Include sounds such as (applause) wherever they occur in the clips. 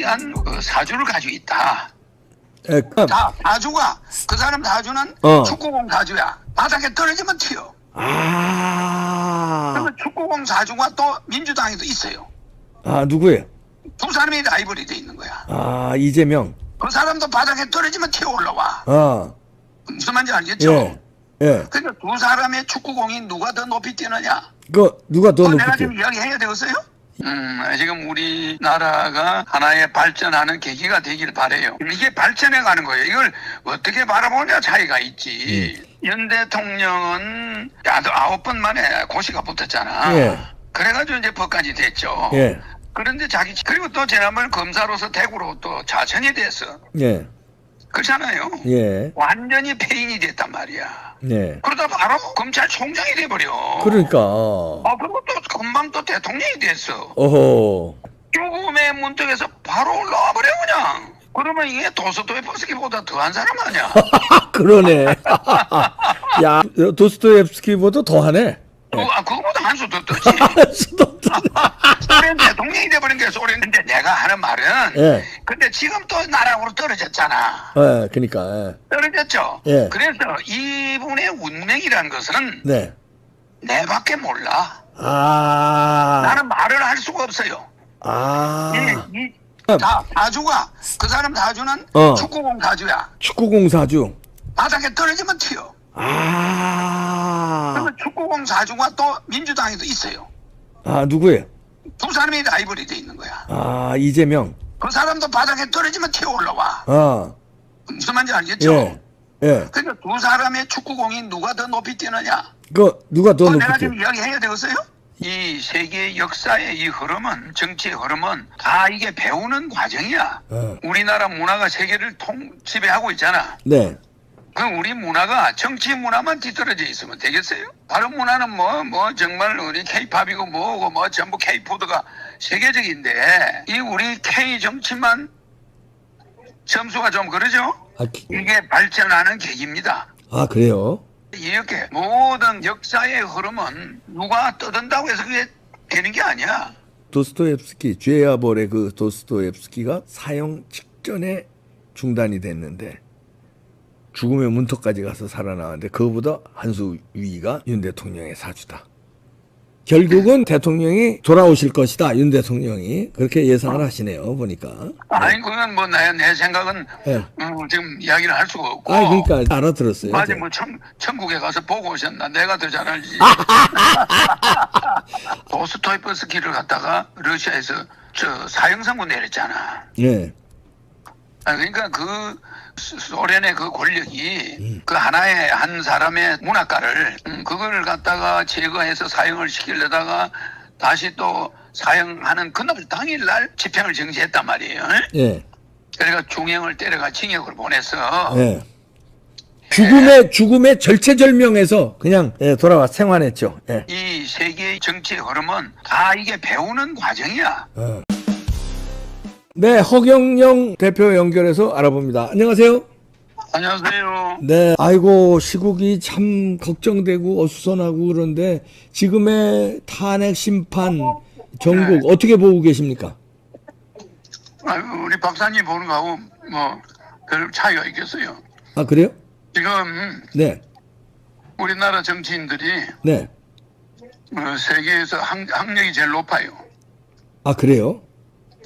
특이한 그 사주를 가지고 있다. 예, 그- 다 사주가 그 사람 사주는 어. 축구공 사주야. 바닥에 떨어지면 튀어. 아, 그러면 축구공 사주가 또 민주당에도 있어요. 아 누구예요? 두 사람이 라이벌이 돼 있는 거야. 아 이재명. 그 사람도 바닥에 떨어지면 튀어 올라와. 아, 무슨 말인지 알겠죠? 예, 예. 그러니까 두 사람의 축구공이 누가 더 높이 뛰느냐? 그 누가 더 높이 내가? 지금 이야기해야 되겠어요? 음, 지금 우리나라가 하나의 발전하는 계기가 되길 바래요. 이게 발전해 가는 거예요. 이걸 어떻게 바라보냐 차이가 있지. 음. 윤 대통령은 아홉 번 만에 고시가 붙었잖아. 예. 그래가지고 이제 법까지 됐죠. 예, 그런데 자기 그리고 또 지난번 검사로서 대구로 또 자천이 됐어. 예, 그렇잖아요. 예, 완전히 폐인이 됐단 말이야. 예. 그러다 바로 검찰총장이 돼버려. 그러니까. 아, 그리고 또 금방 또 대통령이 됐어. 어허. 죽음의 문턱에서 바로 올라와 버려 그냥. 그러면 이게 도스토옙스키보다 더한 사람 아니야? (laughs) 그러네. (laughs) 야, 도스토옙스키보다 더하네. 그, 아, 그거 보다 한수더 뜨지. 수도 없다. 소련 대통령이 돼버린 게 소련. 근데 내가 하는 말은, 예. 근데 지금 또 나락으로 떨어졌잖아. 예, 그러니까. 예. 떨어졌죠. 예. 그래서 이분의 운명이라는 것은 네. 내밖에 몰라. 아. 나는 말을 할 수가 없어요. 아. 이, 이, 다 사주가 그 사람 사주는 어. 축구공 사주야. 축구공 사주. 바닥에 떨어지면 튀어. 아. 그러면 축구공 사주가 또 민주당에도 있어요. 아, 누구예요? 두 사람이 라이벌이 돼 있는 거야. 아, 이재명. 그 사람도 바닥에 떨어지면 튀어 올라와. 아. 무슨 말인지 알겠죠? 예. 예. 그러니까 두 사람의 축구공이 누가 더 높이 뛰느냐? 그 누가 더 높이 내가? 지금 이야기해야 되겠어요? 이 세계 역사의 이 흐름은 정치의 흐름은 다 이게 배우는 과정이야. 어. 우리나라 문화가 세계를 통 지배하고 있잖아. 네. 그럼 우리 문화가 정치 문화만 뒤떨어져 있으면 되겠어요? 다른 문화는 뭐, 뭐, 정말 우리 케이팝이고 뭐고 뭐 전부 케이푸드가 세계적인데, 이 우리 K 정치만 점수가 좀 그러죠? 아, 기- 이게 발전하는 계기입니다. 아 그래요? 이렇게 모든 역사의 흐름은 누가 떠든다고 해서 그게 되는 게 아니야. 도스토옙스키 죄아벌의 그 도스토옙스키가 사형 직전에 중단이 됐는데 죽음의 문턱까지 가서 살아나왔는데 그거보다 한 수 위가 윤 대통령의 사주다. 결국은 대통령이 돌아오실 것이다. 윤 대통령이 그렇게 예상을 하시네요. 보니까. 아니, 그건 뭐, 내, 내 생각은, 네. 음, 지금 이야기를 할 수가 없고. 아 그러니까 알아들었어요. 맞아. 뭐, 천, 천국에 가서 보고 오셨나? 내가 더 잘 알지. (laughs) 도스토이프스키를 갖다가 러시아에서 저 사형선고 내렸잖아. 예. 아, 그러니까 그 소- 소련의 그 권력이 그 하나의 한 사람의 문학가를 음, 그걸 갖다가 제거해서 사형을 시키려다가 다시 또 사형하는 그날 당일날 집행을 정지했단 말이에요. 예. 그러니까 중형을 때려가 징역을 보내서 예. 죽음의 죽음의 절체절명에서 그냥 예, 돌아와 생환했죠. 예. 이 세계의 정치의 흐름은 다 이게 배우는 과정이야. 어. 네, 허경영 대표 연결해서 알아봅니다. 안녕하세요. 안녕하세요. 네, 아이고 시국이 참 걱정되고 어수선하고 그런데 지금의 탄핵 심판 전국 어떻게 보고 계십니까? 아유, 우리 박사님 보는 거하고 뭐 별 차이가 있겠어요. 아 그래요? 지금 네, 우리나라 정치인들이 네. 어, 세계에서 학, 학력이 제일 높아요. 아 그래요?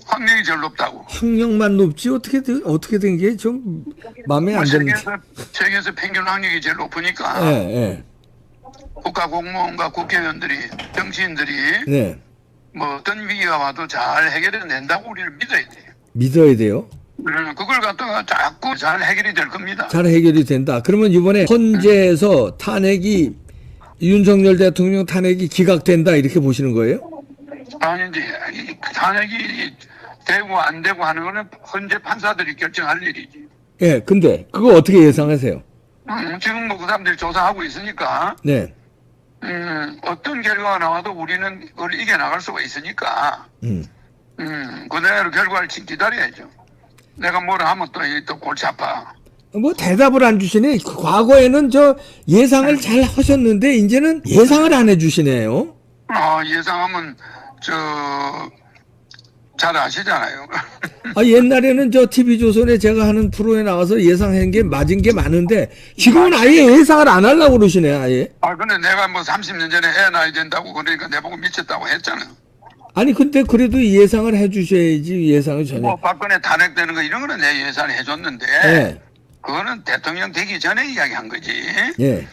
학력이 제일 높다고. 학력만 높지 어떻게 된- 어떻게 된 게 좀 마음에 안 드는. 세계에서, 세계에서 평균 학력이 제일 높으니까 예, 예, 국가 공무원과 국회의원들이 정치인들이 네. 뭐 어떤 위기가 와도 잘 해결해 낸다고 우리를 믿어야 돼요. 믿어야 돼요. 음, 그걸 갖다가 자꾸 잘 해결이 될 겁니다. 잘 해결이 된다. 그러면 이번에 헌재에서 탄핵이 윤석열 대통령 탄핵이 기각된다 이렇게 보시는 거예요? 이 탄핵이 되고 안 되고 하는 거는 헌재 판사들이 결정할 일이지. 예, 근데 그거 어떻게 예상하세요? 음, 지금 뭐 그 사람들이 조사하고 있으니까 네, 음, 어떤 결과가 나와도 우리는 그걸 이겨나갈 수가 있으니까 음, 음, 그대로 결과를 지- 기다려야죠. 내가 뭐라 하면 또, 이- 또 골치 아파. 뭐 대답을 안 주시네. 그 과거에는 저 예상을 잘 하셨는데 이제는 예상을 안 해주시네요. 어, 예상하면, 저, 잘 아시잖아요. (laughs) 아 옛날에는 저 TV 조선에 제가 하는 프로에 나와서 예상한 게 맞은 게 많은데 지금은 아예 예상을 안 하려고 그러시네 아예. 아 근데 내가 뭐 30년 전에 애 낳아야 된다고 그러니까 내보고 미쳤다고 했잖아. 아니 근데 그래도 예상을 해주셔야지 예상을 전혀. 뭐 박근혜 탄핵되는 거 이런 거는 내 예산을 해줬는데 예. 그거는 대통령 되기 전에 이야기한 거지. 예.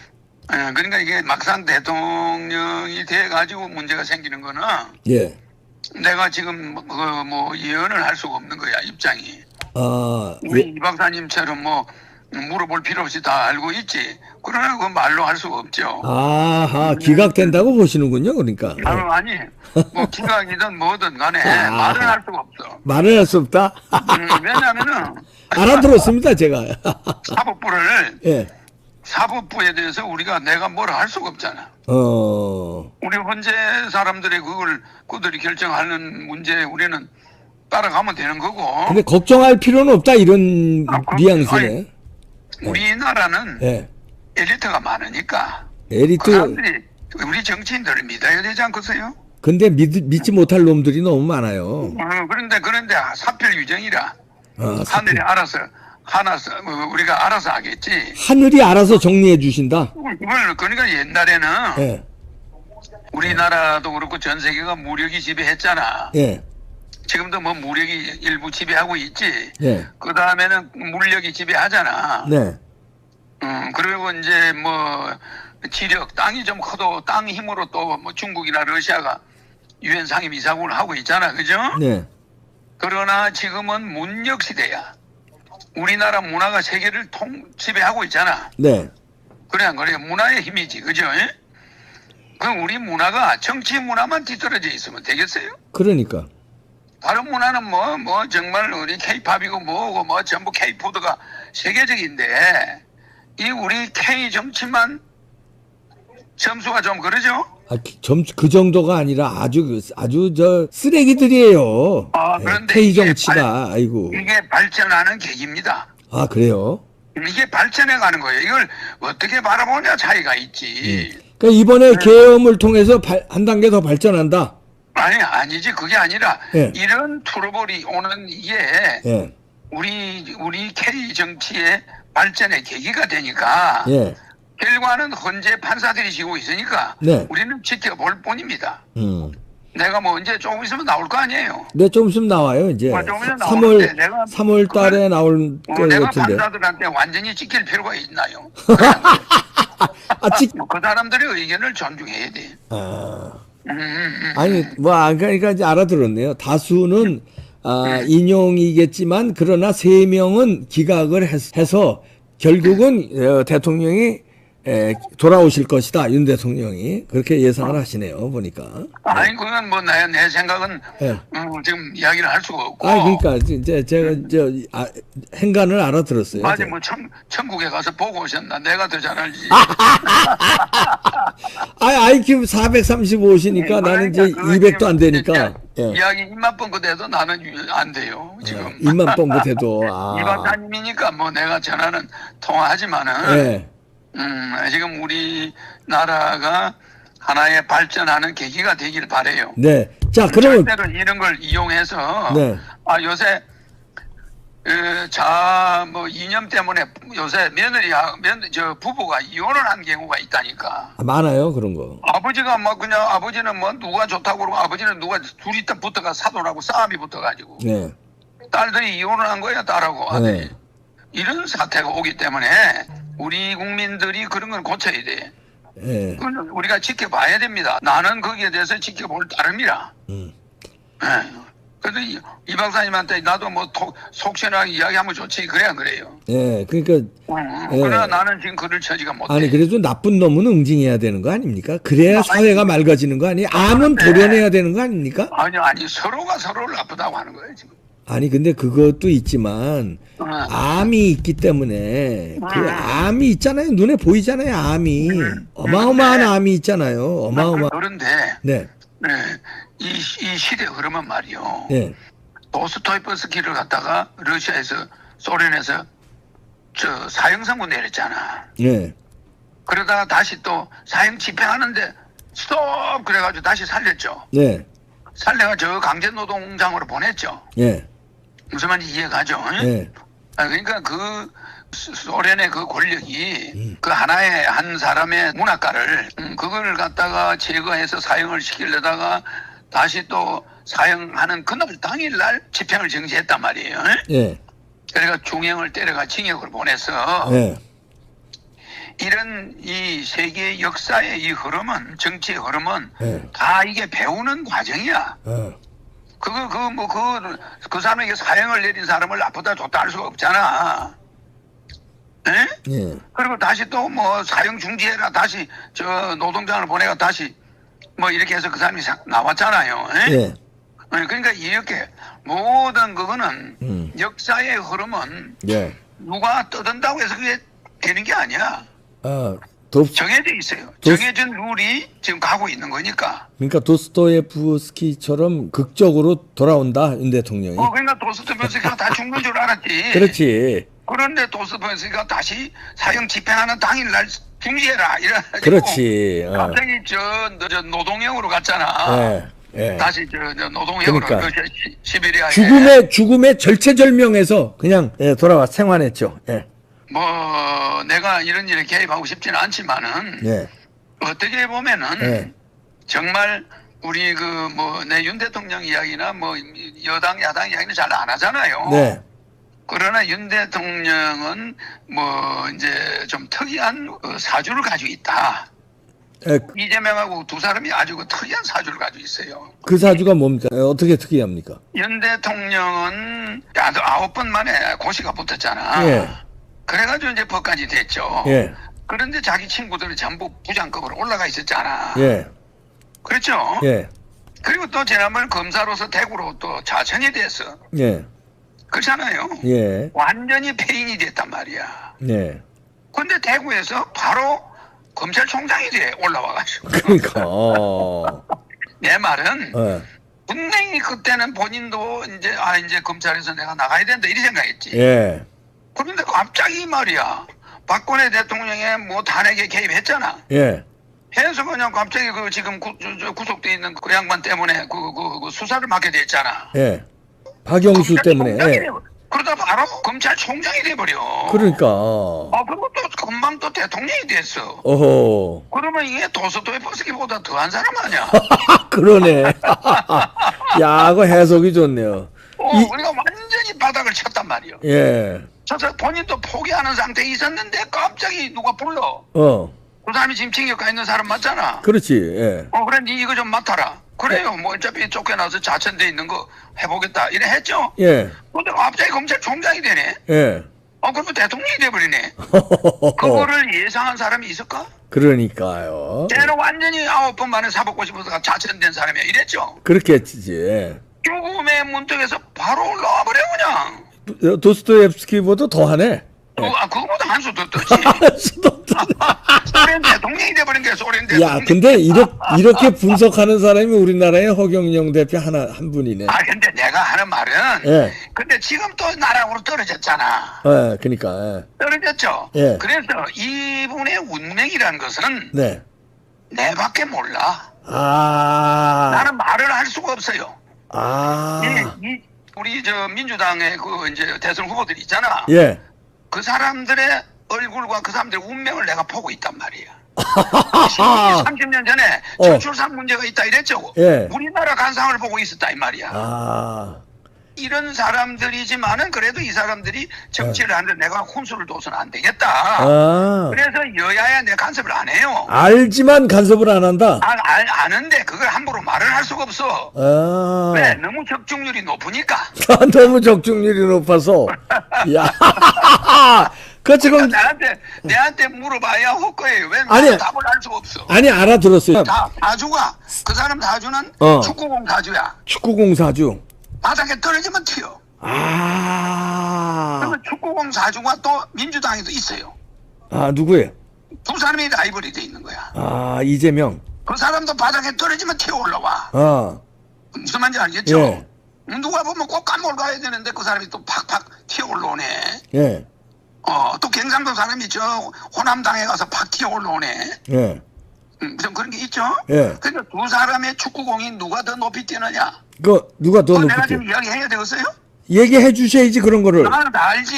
어, 그러니까 이게 막상 대통령이 돼 가지고 문제가 생기는 거는 예. 내가 지금 그 뭐 예언을 할 수가 없는 거야 입장이. 아 우리 예. 이 박사님처럼 뭐 물어볼 필요 없이 다 알고 있지. 그러나 그 말로 할 수가 없죠. 아하 기각된다고 보시는군요 그러니까. 예. 아, 아니 (laughs) 뭐 기각이든 뭐든 간에 아. 말을 할 수가 없어. 말을 할 수 없다. 음, 왜냐하면은 (laughs) 알아들었습니다 제가. 사법부를 (laughs) 예. 사법부에 대해서 우리가 내가 뭐라 할 수가 없잖아. 어. 우리 헌재 사람들의 그걸 그들이 결정하는 문제 우리는 따라가면 되는 거고 근데 걱정할 필요는 없다 이런 아, 그럼- 뉘앙스네. 우리나라는 예. 엘리트가 많으니까 그 에리트. 사람들이 우리 정치인들을 믿어야 되지 않겠어요? 근데 믿, 믿지 못할 놈들이 너무 많아요. 어, 그런데 그런데 사필 유정이라 아, 하늘이 알아서 하나서 어, 우리가 알아서 하겠지. 하늘이 알아서 정리해 주신다. 그걸 그러니까 옛날에는 예. 우리나라도 그렇고 전 세계가 무력이 지배했잖아. 예. 지금도 뭐 무력이 일부 지배하고 있지. 예. 그 다음에는 물력이 지배하잖아. 네. 음, 그리고 이제 뭐 지력 땅이 좀 커도 땅 힘으로 또 뭐 중국이나 러시아가 유엔 상임 이사국을 하고 있잖아, 그죠? 네. 그러나 지금은 문력 시대야. 우리나라 문화가 세계를 통 지배하고 있잖아. 네. 그래 안 그래? 문화의 힘이지, 그죠? 예? 그럼 우리 문화가 정치 문화만 뒤떨어져 있으면 되겠어요? 그러니까. 다른 문화는 뭐, 뭐, 정말 우리 케이팝이고 뭐고 뭐 전부 케이푸드가 세계적인데, 이 우리 K 정치만 점수가 좀 그러죠? 아, 점, 그 정도가 아니라 아주, 그- 아주 저 쓰레기들이에요. 아, 예, 그런데 이게 정치가. 아이고. 이게 발전하는 계기입니다. 아, 그래요? 이게 발전해 가는 거예요. 이걸 어떻게 바라보냐 차이가 있지. 그러니까 이번에 계엄을 통해서 발- 한 단계 더 발전한다. 아니, 아니지. 그게 아니라, 예. 이런 트러블이 오는 이게 예. 우리, 우리 K 정치의 발전의 계기가 되니까, 예. 결과는 헌재 판사들이 지고 있으니까, 네. 우리는 지켜볼 뿐입니다. 음. 내가 뭐 언제 조금 있으면 나올 거 아니에요. 네, 좀 있으면 나와요, 이제. 아, 좀 있으면 3월, 나오는데 내가 3월 달에 나올 어, 것 내가 같은데. 판사들한테 완전히 지킬 필요가 있나요? (laughs) 아, 직, 그 사람들의 의견을 존중해야 돼. 아. 음, 음, 음. 아니 뭐 아, 그러니까 이제 알아들었네요. 다수는 아, 인용이겠지만 그러나 세 명은 기각을 했, 해서 결국은 어, 대통령이 에, 돌아오실 것이다. 윤 대통령이 그렇게 예상을 하시네요. 보니까. 아니 그건 뭐내 내 생각은 예. 음, 지금 이야기를 할 수가 없고. 아 그러니까 이제 제가 저 아, 행간을 알아들었어요. 맞아. 뭐 천, 천국에 가서 보고 오셨나 내가 더 잘 알지. 아 IQ 435시니까 나는 이제 그러니까 그거 200도 안 되니까. 예. 이야기 입만 뻥긋해도 나는 유- 안 돼요 지금. 입만 뻥긋해도 (laughs) 아. 이 박사님이니까 뭐 내가 전화는 통화하지만은 예. 음, 지금 우리 나라가 하나의 발전하는 계기가 되길 바래요. 네. 자 그러면 절대로 이런 걸 이용해서 네. 아 요새 그, 자뭐 이념 때문에 요새 며느리하 며저 부부가 이혼을 한 경우가 있다니까. 아, 많아요 그런 거. 아버지가 막 그냥 아버지는 뭐 누가 좋다고 그러고 아버지는 누가 둘이 딱 붙어가 사돈하고 싸움이 붙어가지고 네. 딸들이 이혼을 한 거야 딸하고 아들이 네. 이런 사태가 오기 때문에 우리 국민들이 그런 걸 고쳐야 돼. 예. 그건 우리가 지켜봐야 됩니다. 나는 거기에 대해서 지켜볼 따름이라. 음. 예. 그래도 이, 이 박사님한테 나도 뭐 톡- 속시원하게 이야기하면 좋지 그래 안 그래요. 예, 그러니까 응, 예. 그러나 나는 지금 글을 처지가 못해. 아니 그래도 나쁜 놈은 응징해야 되는 거 아닙니까? 그래야 사회가 맑아지는 거 아니? 암은 도려내야 되는 거 아닙니까? 아니 아니 서로가 서로를 나쁘다고 하는 거예요 지금. 아니 근데 그것도 있지만 응. 암이 있기 때문에 그 암이 있잖아요. 눈에 보이잖아요. 암이 어마어마한 암이 있잖아요. 어마어마. 그런데 네, 네, 이, 이 시대 흐름은 말이요. 네, 도스토이프스키를 갖다가 러시아에서 소련에서 저 사형 선고 내렸잖아. 네, 그러다가 다시 또 사형 집행하는데 스톱 그래가지고 다시 살렸죠. 네, 살레가 저 강제노동장으로 보냈죠. 예. 무슨 말인지 이해가죠? 응? 예. 아, 그러니까 그 소- 소련의 그 권력이 그 하나의 한 사람의 문학가를 음, 그걸 갖다가 제거해서 사형을 시키려다가 다시 또 사형하는 그날 당일날 집행을 정지했단 말이에요. 응? 예. 그러니까 중형을 때려가 징역을 보내서 예. 이런 이 세계 역사의 이 흐름은 정치의 흐름은 예. 다 이게 배우는 과정이야. 어. 그거 그뭐그그 사람에게 사형을 내린 사람을 나쁘다 좋다 할 수가 없잖아. 에? 예. 그리고 다시 또 뭐 사형 중지해라 다시 저 노동장을 보내가 다시 뭐 이렇게 해서 그 사람이 사- 나왔잖아요. 에? 예. 어, 그러니까 이렇게 모든 그거는 음. 역사의 흐름은 예. 누가 떠든다고 해서 그게 되는 게 아니야. 아, 도, 정해져 있어요. 도- 정해진 룰이 지금 가고 있는 거니까. 그러니까 도스토예프스키처럼 극적으로 돌아온다 윤 대통령이. 어, 그러니까 도스토옙스키가 다 죽는 줄 알았지. (laughs) 그렇지. 그런데 도스토옙스키가 다시 사형 집행하는 당일날 중지해라 이래가지고 그렇지. 어. 갑자기 저, 저 노동형으로 갔잖아. 예. 예. 다시 저, 저 노동형으로 그러니까. 그 시- 시베리아에 죽음의 죽음의 절체절명에서 그냥 예, 돌아와 생환했죠. 예. 뭐 내가 이런 일에 개입하고 싶지는 않지만은 예. 어떻게 보면은 예. 정말 우리 그 뭐 내 윤 대통령 이야기나 뭐 여당 야당 이야기는 잘 안 하잖아요. 네. 그러나 윤 대통령은 뭐 이제 좀 특이한 어, 사주를 가지고 있다. 예, 이재명하고 두 사람이 아주 그 특이한 사주를 가지고 있어요. 그 사주가 뭡니까? 예, 어떻게 특이합니까? 윤 대통령은 아홉 번 만에 고시가 붙었잖아. 예. 그래가지고 이제 법까지 됐죠. 예. 그런데 자기 친구들은 전부 부장급으로 올라가 있었잖아. 예. 그렇죠. 예. 그리고 또 지난번 검사로서 대구로 또 자천이 됐어. 예. 그렇잖아요. 예. 완전히 폐인이 됐단 말이야. 예. 근데 대구에서 바로 검찰총장이 돼 올라와가지고. 그러니까 어. (laughs) 내 말은 어. 분명히 그때는 본인도 이제 아 이제 검찰에서 내가 나가야 된다 이리 생각했지. 예. 그런데 갑자기 말이야. 박근혜 대통령의 뭐 탄핵에 개입했잖아. 예. 해서 그냥 갑자기 그 지금 구, 구속돼 있는 그 양반 때문에 그, 그, 그 수사를 맡게 됐잖아. 예. 박영수 때문에. 예. 그러다 바로 검찰총장이 돼버려. 그러니까. 아, 그리고 또 금방 또 대통령이 됐어. 어허. 그러면 이게 도스토옙스키보다 더한 사람 아니야? (laughs) 그러네. (laughs) 야, 그 해석이 좋네요. 어, 이- 우리가 완전히 바닥을 쳤단 말이야. 예. 저서 본인도 포기하는 상태에 있었는데 갑자기 누가 불러. 어. 그 사람이 지금 징역 가 있는 사람 맞잖아. 그렇지. 예. 어, 그래, 니 이거 좀 맡아라. 그래요. 뭐 어차피 쫓겨나서 자천돼 있는 거 해보겠다. 이래 했죠. 예. 근데 갑자기 검찰총장이 되네. 예. 어, 그러면 대통령이 돼버리네. (laughs) 그거를 예상한 사람이 있을까? 그러니까요. 쟤는 완전히 아홉 번 만에 사법고 싶어서 자천된 사람이야. 이랬죠. 그렇게 했지. 예. 죽음의 문턱에서 바로 올라와 버려 그냥. 도스토옙스키보다 더하네. 어, 아, 그거보다 한 수 더 뜨지. 소련 대통령이 돼버린 게 소련 대통령. 야, 근데 이렇게, 이렇게 분석하는 사람이 우리나라의 허경영 대표 하나 한 분이네. 아, 근데 내가 하는 말은. 예. 근데 지금 또 나락으로 떨어졌잖아. 예, 그러니까. 떨어졌죠. 예. 그래서 이분의 운명이라는 것은 예. 네. 내밖에 몰라. 아. 나는 말을 할 수가 없어요. 아. 이, 이 우리 저 민주당의 그 이제 대선 후보들 있잖아. 예. 그 사람들의 얼굴과 그 사람들의 운명을 내가 보고 있단 말이야. (laughs) 아. 30년 전에 어. 저출산 문제가 있다 이랬죠. 예. 우리나라 간상을 보고 있었다 이 말이야. 아. 이런 사람들이지만은 그래도 이 사람들이 정치를 하는데 내가 혼수를 둬서는 안 되겠다. 아. 그래서 여야에 내 간섭을 안 해요. 알지만 간섭을 안 한다. 아, 알, 아는데 그걸 함부로 말을 할 수가 없어. 아. 왜? 너무 적중률이 높으니까. 너무 적중률이 높아서. (laughs) 야. (laughs) 그 지금 나한테, 내한테 물어봐야 헛거예요. 왜? 아니. 답을 할 수가 없어. 아니 알아들었어요. 다, 다주가, 그 사람 다주는 어. 축구공 다주야. 축구공 사주. 바닥에 떨어지면 튀어. 아. 그러면 축구공 사주가 또 민주당에도 있어요. 아 누구예요? 두 사람이 라이벌이 돼 있는 거야. 아 이재명. 그 사람도 바닥에 떨어지면 튀어 올라와. 아. 무슨 말인지 알겠죠? 예. 누가 보면 꼭 가야 되는데 그 사람이 또 팍팍 튀어 올라오네. 예. 어, 또 경상도 사람이 저 호남당에 가서 팍 튀어 올라오네. 예. 음, 좀 그런 게 있죠. 예. 그러니까 두 사람의 축구공이 누가 더 높이 뛰느냐. 그 누가 더 그거 내가 높게 지금 이야기해야 되겠어요? 얘기해 주셔야지 그런 거를 나는 다 알지.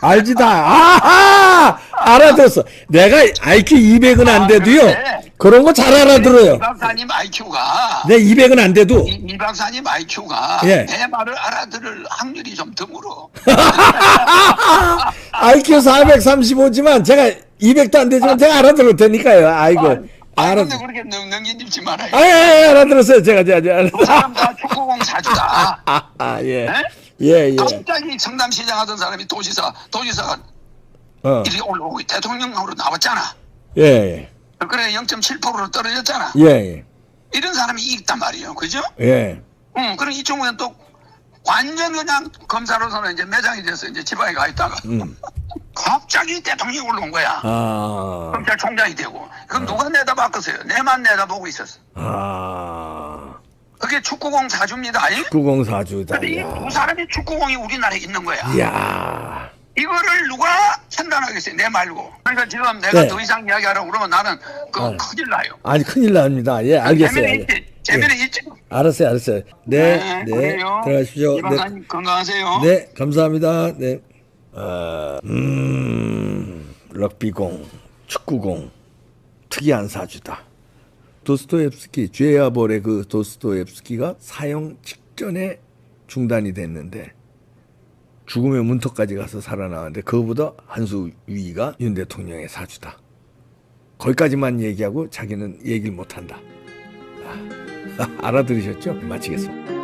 알지 다. 아하! 알아들었어. 내가 IQ 200은 안 아, 돼도요. 그런 거 잘 알아들어요. 이 박사님 IQ가 내 200은 안 돼도 이, 이 박사님 IQ가 예. 내 말을 알아들을 확률이 좀 드물어. IQ 435지만 제가 200도 안 되지만 제가 알아들을 테니까요. 아이고. 아, 알아. 근데 그렇게 넘, 넘기지 말아요. 아, 예, 예, 알아들었어요. 제가 제가 제가. 두 사람 다 축구공 사주다. 아, 아, 예. 예? 예, 예. 갑자기 성남시장 하던 사람이 도지사, 도지사가 어. 이렇게 올라오고 대통령으로 나왔잖아. 예, 예. 그래 0.7%로 떨어졌잖아. 예, 예. 이런 사람이 있단 말이에요. 그죠? 예. 응, 그럼 이 친구는 또 완전 그냥 검사로서는 이제 매장이 돼서 이제 지방에 가 있다가 음. 갑자기 대통령이 올라온 거야. 아. 검찰총장이 되고. 그럼 누가 내다봤겠어요? 내만 내다보고 있었어. 아. 그게 축구공 사주입니다. 아니? 904주다. 근데 이 두 사람의 축구공이 우리나라에 있는 거야. 이야. 이거를 누가 판단하겠어요? 내 말고. 그러니까 지금 내가 네. 더 이상 이야기하라고 그러면 나는 그 아. 큰일 나요. 아니 큰일 납니다. 예, 알겠어요. 재미는 알- 있지. 재미는 있지. 알았어요, 알았어요. 네, 네, 그래요. 들어가십시오. 이 네, 건강하세요. 네, 감사합니다. 네. 어, 음, 럭비공, 축구공, 특이한 사주다. 도스토옙스키, 죄아벌의 그 도스토옙스키가 사형 직전에 중단이 됐는데 죽음의 문턱까지 가서 살아나왔는데 그거보다 한 수 위가 윤 대통령의 사주다. 거기까지만 얘기하고 자기는 얘기를 못한다. 아, (laughs) 알아들으셨죠? 마치겠습니다.